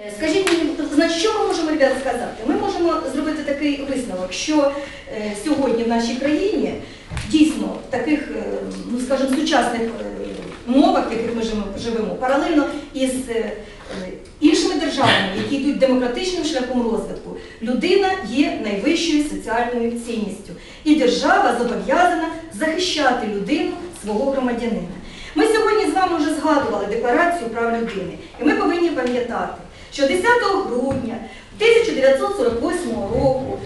Е, Скажіть мені, значить, що ми можемо ребят, сказати? Ми можемо зробити такий висновок, що е, сьогодні в нашій країні дійсно в таких, е, ну скажімо, сучасних умовах, в яких ми живемо, паралельно із іншими державами, які йдуть демократичним шляхом розвитку, людина є найвищою соціальною цінністю, і держава зобов'язана захищати людину свого громадянина. Ми вами вже згадували декларацію прав людини, і ми повинні пам'ятати, що 10 грудня 1948 року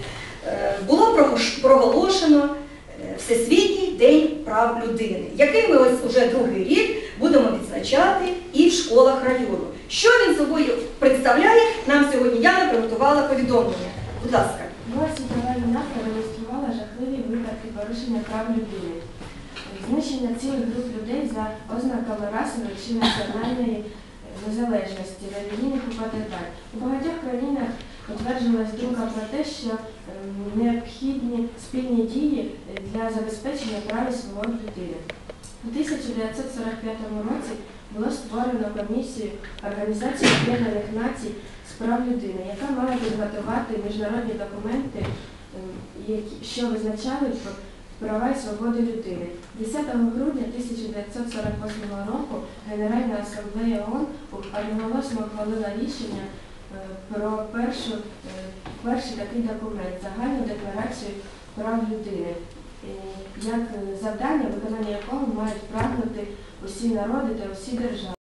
е, було проголошено е, Всесвітній день прав людини, який ми ось уже другий рік будемо відзначати і в школах району. Що він собою представляє, нам сьогодні Яна приготувала повідомлення. Будь ласка. Друга світова війна продемонструвала жахливі випадки порушення прав людини, знищення цілих груп людей за ознаками расової чи національної е, незалежності, релігійних далі. У багатьох країнах утверджувалась думка про те, що ем, необхідні спільні дії е, для забезпечення прав і свобод людини. У 1945 році було створено комісію Організації Об'єднаних Націй з прав людини, яка мала підготувати міжнародні документи, ем, що визначали права і свободи людини. 10 грудня 1948 року Генеральна асамблея ООН одноголосно ухвалила рішення е, про першу, е, перший такий документ загальну декларацію прав людини, е, як завдання, виконання якого мають прагнути усі народи та усі держави.